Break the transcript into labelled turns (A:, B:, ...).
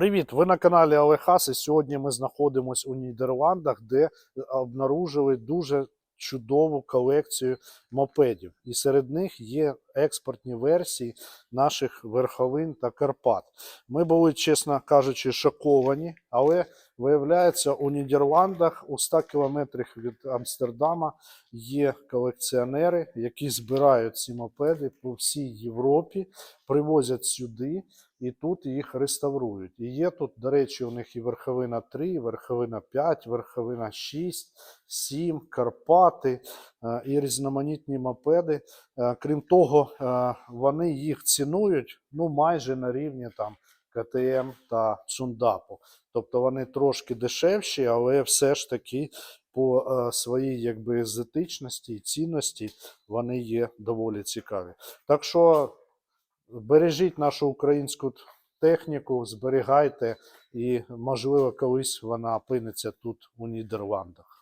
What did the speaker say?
A: Привіт! Ви на каналі Олехас. І сьогодні ми знаходимося у Нідерландах, де обнаружили дуже чудову колекцію мопедів. І серед них є експортні версії наших верховин та Карпат. Ми були, чесно кажучи, шоковані, але виявляється, у Нідерландах у 100 кілометрах від Амстердама є колекціонери, які збирають ці мопеди по всій Європі, привозять сюди і тут їх реставрують. І є тут, до речі, у них і верховина 3, і верховина 5, верховина 6, 7, Карпати і різноманітні мопеди. Е, Крім того, е, вони їх цінують ну, майже на рівні там. КТМ та Цундапу. Тобто вони трошки дешевші, але все ж таки по е, своїй якби, езетичності і цінності вони є доволі цікаві. Так що бережіть нашу українську техніку, зберігайте, і, можливо, колись вона опиниться тут у Нідерландах.